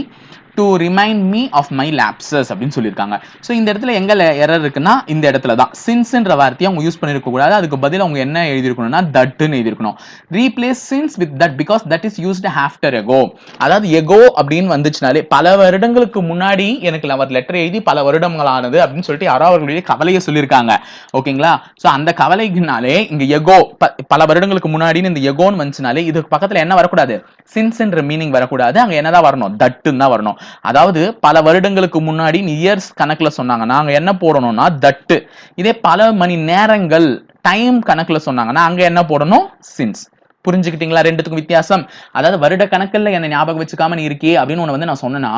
to remind me of my lapses அப்படின்னு சொல்லியிருக்காங்க. ஸோ இந்த இடத்துல எங்கே எரர் இருக்குன்னா இந்த இடத்துல தான் சின்ஸ்ன்ற வார்த்தையை அவங்க யூஸ் பண்ணியிருக்க கூடாது. அதுக்கு பதில் அவங்க என்ன எழுதியிருக்கணும்னா தட்டுன்னு எழுதியிருக்கணும். Replace since with that because that is used after ago அதாவது எகோ அப்படின்னு வந்துச்சுனாலே பல வருடங்களுக்கு முன்னாடி எனக்கு அவர் லெட்டர் எழுதி பல வருடங்கள் ஆனது அப்படின்னு சொல்லிட்டு யாரோ அவர்களுடைய கவலையை சொல்லியிருக்காங்க. ஓகேங்களா? ஸோ அந்த கவலைக்குனாலே இங்க எகோ பல வருடங்களுக்கு முன்னாடின்னு இந்த எகோன்னு வந்துச்சுனாலே இதுக்கு பக்கத்தில் என்ன வரக்கூடாது? சின்ஸ்ன்ற மீனிங் வரக்கூடாது. அங்கே என்னதான் வரணும்? தட்டுன்னு தான் வரணும். அதாவது பல வருடங்களுக்கு முன்னாடி இயர்ஸ் கணக்குல சொன்னாங்க. நாங்கள் என்ன போடணும்னா தட்டு. இதே பல மணி நேரங்கள் டைம் கணக்குல சொன்னாங்கன்னா அங்க என்ன போடணும்? சின்ஸ் புரிஞ்சுக்கிட்டீங்களா? ரெண்டுத்துக்கும் வித்தியாசம். அதாவது வருட கணக்கில் என்னை ஞாபகம் வச்சுக்காம நீ இருக்கே அப்படின்னு ஒன்று வந்து நான் சொன்னேன்னா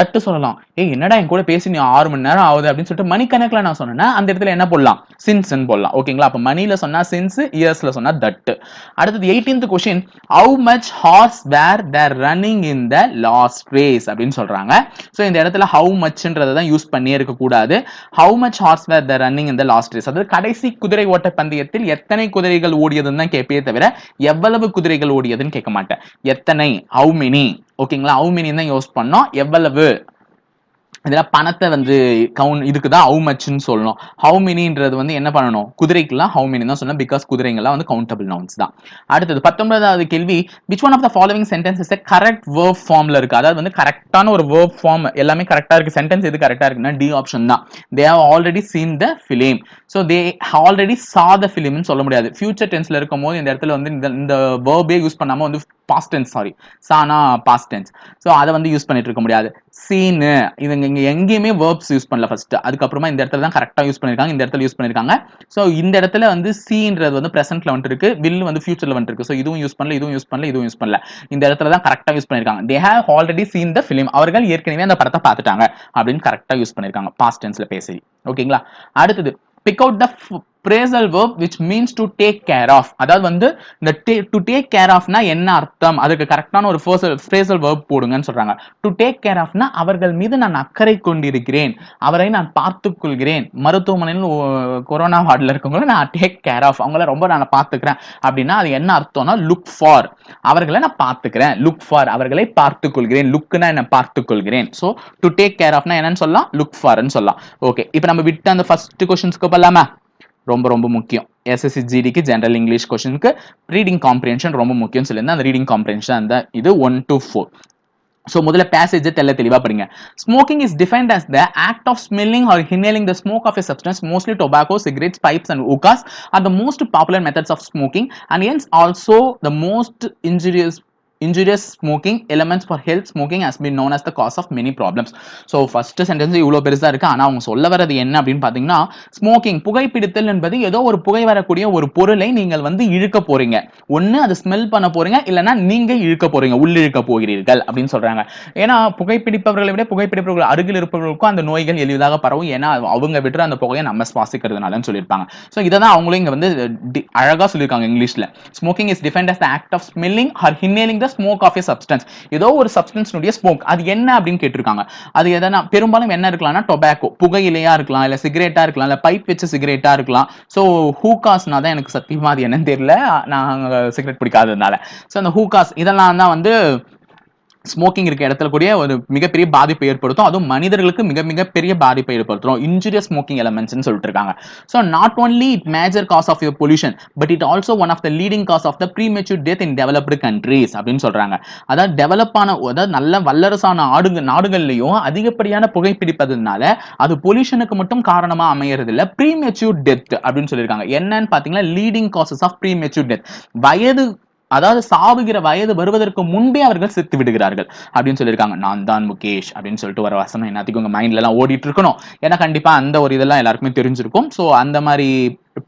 தட்டு சொல்லலாம். ஏய் என்னடா என் கூட பேசி நீ ஆறு மணி நேரம் ஆகுது? அப்படின்னு சொல்லிட்டு மணிக்கணக்கில் நான் சொன்னேன்னா அந்த இடத்துல என்ன போடலாம்? சின்ஸ்ன்னு போடலாம். ஓகேங்களா அப்போ மணியில சொன்னா சின்ஸ் இயர்ஸ்ல சொன்னா தட்டு. அடுத்தது eighteenth question how much horse were there running in the last race அப்படின்னு சொல்றாங்க. ஸோ இந்த இடத்துல ஹவு மச்ன்றதை தான் யூஸ் பண்ணியே இருக்கக்கூடாது how much horse were there running in the last race அதாவது கடைசி குதிரை ஓட்ட பந்தயத்தில் எத்தனை குதிரைகள் ஓடியதுன்னு தான் கேட்பே தவிர எவ்வளவு எவ்வளவு குதிரைகள் ஓடியதுன்னு கேட்க மாட்டேன். எத்தனை? ஹவு மெனி ஓகேங்களா ஹவு மெனி தான் யூஸ் பண்ணோம். எவ்வளவு? இதில் பணத்தை வந்து கவுன் இதுக்கு தான் ஹவு மச்சுன்னு சொல்லணும். ஹவு மெனின்றது வந்து என்ன பண்ணணும்? குதிரைக்கெல்லாம் ஹவு மெனி தான் சொல்லணும். பிகாஸ் குதிரைங்கெல்லாம் வந்து கவுண்டபிள் நவுன்ஸ் தான். அடுத்தது பத்தொன்பதாவது கேள்வி. Which one of the following sentence is correct verb ஃபார்ம்ல இருக்கு? அதாவது வந்து கரெக்டான ஒரு வேர்ப் ஃபார்ம் எல்லாமே கரெக்டாக இருக்கு. சென்டென்ஸ் எது கரெக்டாக இருக்குன்னா டி ஆப்ஷன் தான். They have already seen the film so they already saw the ஃபிலிம்னு சொல்ல முடியாது. ஃபியூச்சர் டென்ஸில் இருக்கும் போது இந்த இடத்துல வந்து இந்த இந்த வேர்பே யூஸ் பண்ணாமல் வந்து பாஸ்ட் டென்ஸ் சாரி சானா பாஸ்ட் டென்ஸ் ஸோ அதை வந்து யூஸ் பண்ணிட்டு இருக்க முடியாது. சீனு இது இங்கே எங்கேயுமே வேர்ப்ஸ் யூஸ் பண்ணல ஃபர்ஸ்ட் அதுக்கப்புறமா இந்த இடத்துல தான் கரெக்டாக யூஸ் பண்ணியிருக்காங்க இந்த இடத்துல யூஸ் பண்ணியிருக்காங்க ஸோ இந்த இடத்துல வந்து சீன்றது வந்து ப்ரெசென்ட்ல வந்துட்டு இருக்கு. வில் வந்து ஃபியூச்சர்ல வந்துட்டு இருக்கு. ஸோ இதுவும் யூஸ் பண்ணல இதுவும் யூஸ் பண்ணல இதுவும் யூஸ் பண்ணல. இந்த இடத்துல தான் கரெக்டாக யூஸ் பண்ணிருக்காங்க. They have already seen the film அவர்கள் ஏற்கனவே அந்த படத்தை பார்த்துட்டாங்க. அப்படின்னு கரெக்டாக யூஸ் பண்ணிருக்காங்க பாஸ்ட் டென்ஸில் பேசி. ஓகேங்களா? அடுத்தது pick out the phrasal verb which means to take care of அதாவது வந்து இந்த டு டேக் கேர் ஆஃப்னா என்ன அர்த்தம்? அதுக்கு கரெக்டான ஒரு ஃப்ரேசல் வேர்ப் போடுங்கன்னு சொல்றாங்க. டு டேக் கேர் ஆஃப்னா அவர்கள் மீது நான் அக்கறை கொண்டிருக்கிறேன். அவரை நான் பார்த்துக்கொள்கிறேன் மருத்துவமனையில் ஓ- கொரோனா வார்டில் இருக்கவங்கள நான் டேக் கேர் ஆஃப் அவங்கள ரொம்ப நான் பார்த்துக்கிறேன். அப்படின்னா அது என்ன அர்த்தம்னா லுக் ஃபார் அவர்களை நான் பார்த்துக்கிறேன். லுக் ஃபார் அவர்களை பார்த்துக்கொள்கிறேன் லுக்குனா என்ன பார்த்துக்கொள்கிறேன் ஸோ டு டேக் கேர் ஆஃப்னா என்னன்னு சொல்லலாம்? லுக் ஃபார்ன்னு சொல்லலாம். ஓகே இப்போ நம்ம விட்டு அந்த ஃபர்ஸ்ட் கொஸ்டின்ஸ்க்கு போகலாமா ரொம்ப ரொம்ப முக்கியம் எஸ்எஸ்சி ஜிடிக்கு ஜென்ரல் இங்கிலீஷ் கொஷனுக்கு ரீடிங் காம்ப்ரிஹென்ஷன் ரொம்ப முக்கியம் சொல்லியிருந்தேன் அந்த ரீடிங் காம்ப்ரிஹென்ஷன் அந்த இது ஒன் டு ஃபோர் ஸோ முதல்ல பேசேஜ் தெல்ல தெளிவாக படிங்க smoking is defined as the act of smelling or inhaling the smoke of a substance mostly tobacco cigarettes pipes and hookahs are the most popular methods of smoking and ends also the most injurious injurious smoking elements for health. Smoking has been known as the cause of many problems. So first sentence இவ்வளோ பெருசாக இருக்குது ஆனால் அவங்க சொல்ல வர்றது என்ன அப்படின்னு பார்த்தீங்கன்னா ஸ்மோக்கிங் புகைப்பிடித்தல் என்பது ஏதோ ஒரு புகை வரக்கூடிய ஒரு பொருளை நீங்கள் வந்து இழுக்க போறீங்க. ஒன்று அதை ஸ்மெல் பண்ண போறீங்க இல்லைன்னா நீங்கள் இழுக்க போறீங்க உள்ளிழுக்க போகிறீர்கள் அப்படின்னு சொல்றாங்க. ஏன்னா புகைப்பிடிப்பவர்களை விட புகைப்பிடிப்பவர்கள் அருகில் இருப்பவர்களுக்கும் அந்த நோய்கள் எளிதாக பரவும். ஏன்னா அவங்க விடுற அந்த புகையை நம்ம சுவாசிக்கிறதுனாலன்னு சொல்லியிருப்பாங்க. ஸோ இதை தான் அவங்களும் இங்கே வந்து டி- சொல்லியிருக்காங்க இங்கிலீஷில். Smoking is defined as the act of smelling or inhaling the smoke of a substance ஏதோ ஒரு சப்ஸ்டன்ஸ்னுடைய ஸ்மோக் அது என்ன அப்படின்னு கேட்டிருக்காங்க. அது எதனா பெரும்பாலும் என்ன இருக்கலாம்னா டொபாக்கோ புகையிலையா இருக்கலாம் இல்லை சிகரெட்டா இருக்கலாம் இல்லை பைப் வச்ச சிகரெட்டா இருக்கலாம். ஸோ ஹூகாஸ்னா தான் எனக்கு சத்தியமா அது என்னன்னு தெரியல. நான் சிகரெட் பிடிக்காததுனால. ஸோ அந்த ஹூகாஸ் இதெல்லாம் தான் வந்து ஸ்மோக்கிங் இருக்க இடத்துல கூடிய ஒரு மிகப்பெரிய பாதிப்பை ஏற்படுத்தும். அதுவும் மனிதர்களுக்கு மிக மிக பெரிய பாதிப்பை ஏற்படுத்தும். இன்ஜுரியஸ் ஸ்மோக்கிங் எலமெண்ட்ஸ்னு சொல்லிட்டு இருக்காங்க. So not only it major cause of your pollution but it also one of the leading cause of the premature death in developed countries அப்படின்னு சொல்றாங்க. அதாவது டெவலப் ஆன அதாவது நல்ல வல்லரசான ஆடுங்க நாடுகள்லையும் அதிகப்படியான புகைப்பிடிப்பதுனால அது பொல்யூஷனுக்கு மட்டும் காரணமா அமையறது இல்லை ப்ரீமெச்சூர் டெத் அப்படின்னு சொல்லியிருக்காங்க. என்னன்னு பார்த்தீங்கன்னா leading causes of premature death வயது அதாவது சாவுகிற வயது வருவதற்கு முன்பே அவர்கள் செத்து விடுகிறார்கள் அப்படின்னு சொல்லியிருக்காங்க. நான் தான் முகேஷ் அப்படின்னு சொல்லிட்டு வர வசனம் என்னத்துக்கு உங்க மைண்ட்ல எல்லாம் ஓடிட்டு இருக்கணும்? ஏன்னா கண்டிப்பா அந்த ஒரு இதெல்லாம் எல்லாருக்குமே தெரிஞ்சிருக்கும். ஸோ அந்த மாதிரி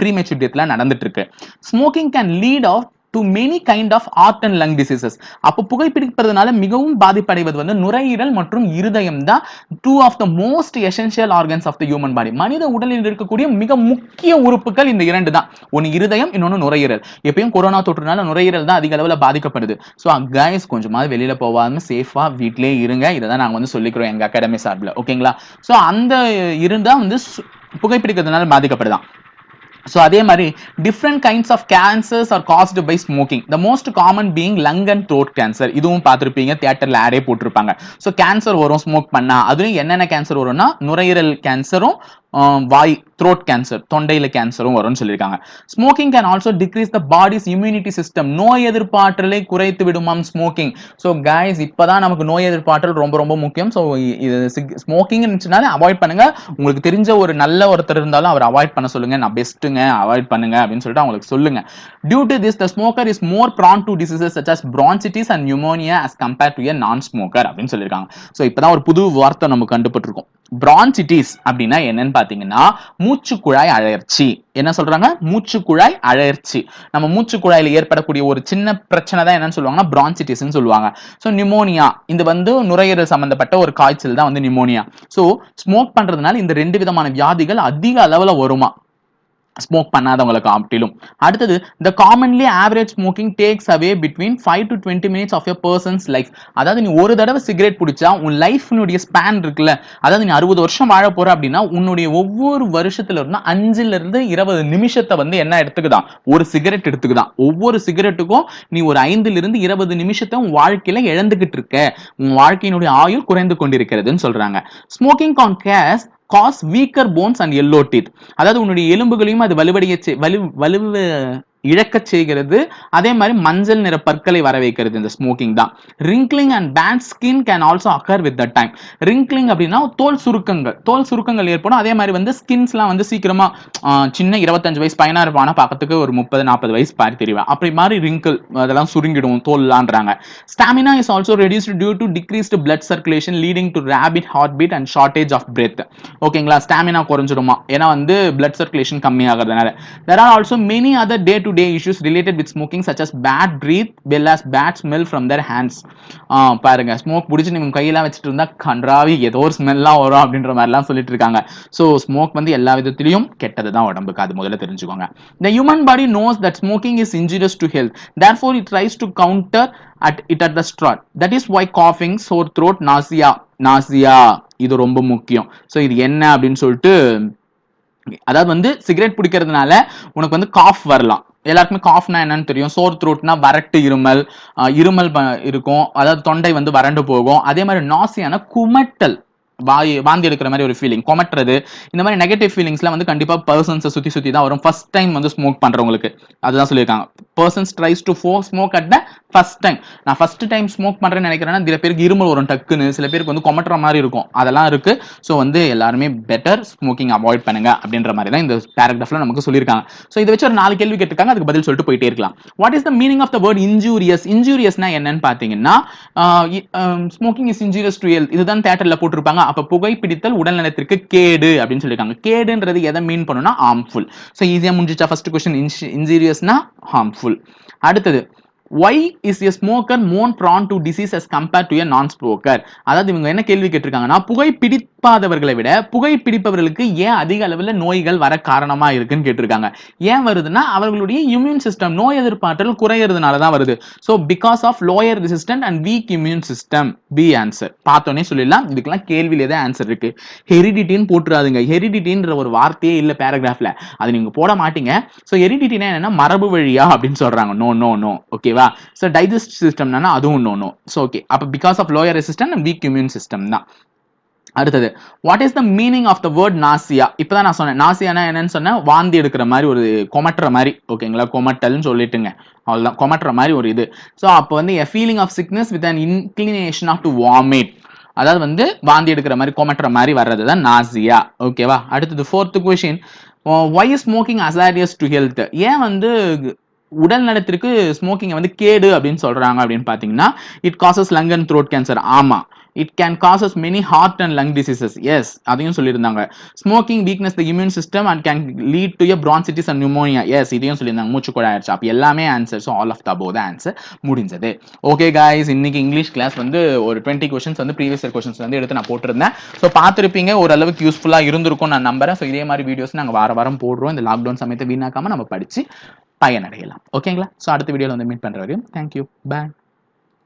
ப்ரீமெச்சூர் டெத்லாம் நடந்துட்டு இருக்கு. Smoking can lead of to many kind of heart and lung diseases அப்போ புகைப்பிடிப்பதனால மிகவும் பாதிப்படைவது வந்து நுரையீரல் மற்றும் இருதயம் தான் two of the most essential organs of the human body மனித உடலில் இருக்கக்கூடிய மிக முக்கிய உறுப்புகள் இந்த இரண்டு தான். ஒன்னு இருதயம் இன்னொன்னு நுரையீரல். எப்பயும் கொரோனா தொற்றுனால நுரையீரல் தான் அதிக அளவில் பாதிக்கப்படுது. ஸோ கைஸ் ah, கொஞ்சமாவது வெளியில போகாம சேஃபா வீட்டிலே இருங்க. இதை தான் நாங்கள் வந்து சொல்லிக்கிறோம் எங்க அகாடமி சார்பில். ஓகேங்களா ஸோ அந்த இருந்தா வந்து சு- புகைப்பிடிக்கிறதுனால பாதிக்கப்படுதான். ஸோ அதே மாதிரி different kinds of cancers are caused by smoking the most common being lung and throat cancer இதுவும் பார்த்துருப்பீங்க தியேட்டர்ல ஆடே போட்டிருப்பாங்க. ஸோ கேன்சர் வரும் ஸ்மோக் பண்ணா. அதுலேயும் என்னென்ன கேன்சர் வரும்னா நுரையீரல் கேன்சரும் வாய் த்ரோட் கேன்சர் தொண்டையில கேன்சரும் வரும்னு சொல்லியிருக்காங்க. Smoking can also decrease the body's immunity system நோய் எதிர்ப்பாற்றலை குறைத்து விடுமாம் ஸ்மோக்கிங் ஸோ கைஸ் இப்போதான் நமக்கு நோய் எதிர்ப்பாற்றல் ரொம்ப ரொம்ப முக்கியம். ஸோ இது ஸ்மோக்கிங் இருந்துச்சுனாலே அவாய்ட் பண்ணுங்க. உங்களுக்கு தெரிஞ்ச ஒரு நல்ல ஒருத்தர் இருந்தாலும் அவர் அவாய்ட் பண்ண சொல்லுங்க. நான் பெஸ்ட்டுங்க அவாய்ட் பண்ணுங்க அப்படின்னு சொல்லிட்டு அவங்களுக்கு சொல்லுங்க. Due to this the smoker is more prone to diseases such as bronchitis and pneumonia as compare to a non smoker அப்படின்னு சொல்லியிருக்காங்க. ஸோ இப்போதான் ஒரு புது வார்த்தை நம்ம கண்டுபட்டிருக்கோம். பிரான்சிட்டிஸ் அப்படின்னா என்னன்னு பாத்தீங்கன்னா மூச்சுக்குழாய் அழற்சி. என்ன சொல்றாங்க? மூச்சுக்குழாய் அழற்சி. நம்ம மூச்சுக்குழாயில ஏற்படக்கூடிய ஒரு சின்ன பிரச்சனை தான் என்னன்னு சொல்லுவாங்கன்னா bronchitisன்னு சொல்லுவாங்க. ஸோ நிமோனியா இது வந்து நுரையீரல் சம்பந்தப்பட்ட ஒரு காய்ச்சல் தான் வந்து நிமோனியா ஸோ ஸ்மோக் பண்றதுனால இந்த ரெண்டு விதமான வியாதிகள் அதிக அளவுல வருமா? ஸ்மோக் பண்ணாதவங்களை காட்டிலும் அடுத்தது the commonly average smoking takes away between five to twenty minutes of your person's life அதாவது நீ ஒரு தடவை சிகரெட் பிடிச்சா உன் லைஃப்னுடைய ஸ்பேன் இருக்குல்ல அதாவது நீ அறுபது வருஷம் வாழ போற அப்படின்னா உன்னுடைய ஒவ்வொரு வருஷத்துல இருந்து அஞ்சுல இருந்து இருபது நிமிஷத்தை வந்து என்ன எடுத்துக்குதான்? ஒரு சிகரெட் எடுத்துக்குதான். ஒவ்வொரு சிகரெட்டுக்கும் நீ ஒரு ஐந்துல இருந்து இருபது நிமிஷத்தை உன் வாழ்க்கையில இழந்துகிட்டு இருக்க. உன் வாழ்க்கையினுடைய ஆயுள் குறைந்து கொண்டிருக்கிறதுன்னு சொல்றாங்க. Smoking can case cause weaker bones and yellow teeth அதாவது உன்னுடைய எலும்புகளையும் அது வலுவடைய செய்- வலு வலுவ இழக்கச் செய்கிறது. அதே மாதிரி மஞ்சள் நிற பற்களை வர வைக்கிறது இந்த ஸ்மோக்கிங் தான். Wrinkling and band skin can also occur with the time wrinkling அப்படின்னா தோல் சுருக்கங்கள். தோல் சுருக்கங்கள் ஏற்படும். அதே மாதிரி வந்து ஸ்கின்ஸ்லாம் வந்து சீக்கிரமா சின்ன இருபத்தஞ்சு வயசு பையனா இருப்பானா பார்க்கறதுக்கு ஒரு முப்பது நாற்பது வயசு பாரி தெரிவேன் அப்படி மாதிரி ரிங்கிள் அதெல்லாம் சுருங்கிடும் தோல்லான்றாங்க. Stamina is also reduced due to decreased blood circulation leading to rapid heart beat and shortage of breath ஓகேங்களா ஸ்டாமினா குறைஞ்சிடுமா? ஏன்னா வந்து blood circulation கம்மியாகிறதுனால. There are also many other day to day issues related with smoking such as bad breath well as bad smell from their hands பாருங்க ஸ்மோக் பிடிச்சி நீங்கள் கையெல்லாம் வச்சுட்டு இருந்தா கன்றாவி ஏதோ ஒரு ஸ்மெல்லாம் வரும் அப்படின்ற மாதிரிலாம் சொல்லிட்டு இருக்காங்க. ஸோ ஸ்மோக் வந்து எல்லா விதத்திலையும் கெட்டது தான் உடம்புக்கு அது முதல்ல தெரிஞ்சுக்கோங்க. The human body knows that smoking is is to health therefore it tries to counter at it at the start that is by காஃபிங் sore throat nausea nausea இது ரொம்ப முக்கியம். ஸோ இது என்ன அப்படின்னு சொல்லிட்டு அதாவது வந்து சிகரெட் பிடிக்கிறதுனால உனக்கு வந்து காஃப் வரலாம். எல்லாருக்குமே காஃப்னா என்னன்னு தெரியும். சோர் த்ரோட்னா வறட்டு இருமல் இருமல் இருக்கும். அதாவது தொண்டை வந்து வறண்டு போகும். அதே மாதிரி நாசியான குமட்டல். வாய் வாந்தி எடுக்கிற மாதிரி ஒரு ஃபீலிங் கொமட்டுறது. இந்த மாதிரி நெகட்டிவ் ஃபீலிங்ஸ்லாம் வந்து கண்டிப்பாக பர்சன்ஸை சுற்றி சுற்றி தான் வரும். ஃபர்ஸ்ட் டைம் வந்து ஸ்மோக் பண்றவங்களுக்கு. அதுதான் சொல்லியிருக்காங்க. Persons tries to for smoke at the first time நான் ஃபர்ஸ்ட் டைம் ஸ்மோக் பண்ணுறேன்னு நினைக்கிறேன்னா சில பேருக்கு இருமல் வரும் டக்குன்னு. சில பேருக்கு வந்து கொமட்டுற மாதிரி இருக்கும். அதெல்லாம் இருக்குது ஸோ வந்து எல்லாருமே பெட்டர் ஸ்மோக்கிங் அவாய்ட் பண்ணுங்க அப்படின்ற மாதிரி தான் இந்த பேராகிராஃப்ல நமக்கு சொல்லியிருக்காங்க. ஸோ இதை வச்சு ஒரு நாலு கேள்வி கேட்டிருக்காங்க. அதுக்கு பதில் சொல்லிட்டு போயிட்டே இருக்கலாம். What is the meaning of the word injurious இன்ஜூரியஸ்னா என்னன்னு பார்த்தீங்கன்னா smoking is injurious to health இதுதான் தேட்டரில் போட்டிருப்பாங்க. அப்போ புகைப்பிடித்தல் உடல் நலத்திற்கு கேடு அப்படின்னு சொல்லியிருக்காங்க. கேடுன்றது எதை மீன் பண்ணுன்னா ஹார்ம்ஃபுல் ஸோ ஈஸியாக முடிஞ்சிச்சா ஃபர்ஸ்ட் கொஸ்டின் இன்ஜூரியஸ்னா ஹார்ம்ஃபுல் அடுத்தது why is a smoker more prone to disease as compare to a non smoker அதாவது இவங்க என்ன கேள்வி கேட்டிருக்காங்கன்னா புகை பிடிப்பாதவர்களை விட புகை பிடிப்பவர்களுக்கு ஏன் அதிக அளவில் நோய்கள் வர காரணமா இருக்குன்னு கேட்டிருக்காங்க. ஏன் வருதுன்னா அவர்களுடைய இம்யூன் சிஸ்டம் நோய் எதிர்ப்பாற்றல் குறையிறதுனால தான் வருது. So because of lower resistant and weak immune system B answer பார்த்தோன்னே சொல்லிடலாம். இதுக்கெல்லாம் கேள்வியிலே தான் ஆன்சர் இருக்கு. ஹெரிடிட்டின்னு போட்டுறாதுங்க. ஹெரிடிட்டின்ற ஒரு வார்த்தையே இல்லை பேராகிராஃப்ல அது நீங்க போட மாட்டீங்க. ஸோ ஹெரிடிட்டினா என்னன்னா மரபு வழியா அப்படின்னு சொல்றாங்க. நோ நோ நோ ஓகேவா ஸோ டைஜஸ்ட் சிஸ்டம்னா அதுவும் நோ நோ ஸோ ஓகே அப்போ because of lower resistant and weak immune system தான் அடுத்தது what is the meaning of the word nausea இப்போ தான் நான் சொன்னேன். நாசியானா என்னன்னு சொன்னேன். வாந்தி எடுக்கிற மாதிரி ஒரு கொமட்டுற மாதிரி ஓகேங்களா கொமட்டல்னு சொல்லிட்டுங்க. அவ்வளோதான் கொமட்டுற மாதிரி ஒரு இது. ஸோ அப்போ வந்து a feeling of sickness with an inclination of to vomit அதாவது வந்து வாந்தி எடுக்கிற மாதிரி கொமட்டுற மாதிரி வர்றது தான் நாசியா ஓகேவா அடுத்தது fourth question why smoking injurious to health ஏன் வந்து உடல் நலத்திற்கு ஸ்மோக்கிங்கை வந்து கேடு அப்படின்னு சொல்கிறாங்க அப்படின்னு பார்த்தீங்கன்னா it causes lung and throat cancer ஆமாம் it can causes many heart and lung diseases yes அதையும் சொல்லியிருந்தாங்க. Smoking weakness the immune system and can lead to a bronchitis and pneumonia yes இதையும் சொல்லியிருந்தாங்க. மூச்சு கூட ஆயிடுச்சு அப்போ எல்லாமே answer so all of the above answer முடிஞ்சது. ஓகே காய்ஸ் இன்னைக்கு இங்கிலீஷ் கிளாஸ் வந்து ஒரு டுவெண்ட்டி கொஷின்ஸ் வந்து ப்ரீவியஸ் இயர் வந்து எடுத்து நான் போட்டிருந்தேன். ஸோ பார்த்துருப்பீங்க ஓரளவுக்கு யூஸ்ஃபுல்லாக இருந்திருக்கும் நான் நம்புறேன். ஸோ இதே மாதிரி வீடியோஸ் நாங்கள் வார வாரம் போடுறோம். இந்த லாக்டவுன் சமயத்தை வீணாக்காம நம்ம படித்து பயனடையலாம். ஓகேங்களா ஸோ அடுத்த வீடியோவில் வந்து மீட் பண்ணுற வரையும் தேங்க்யூ பாய்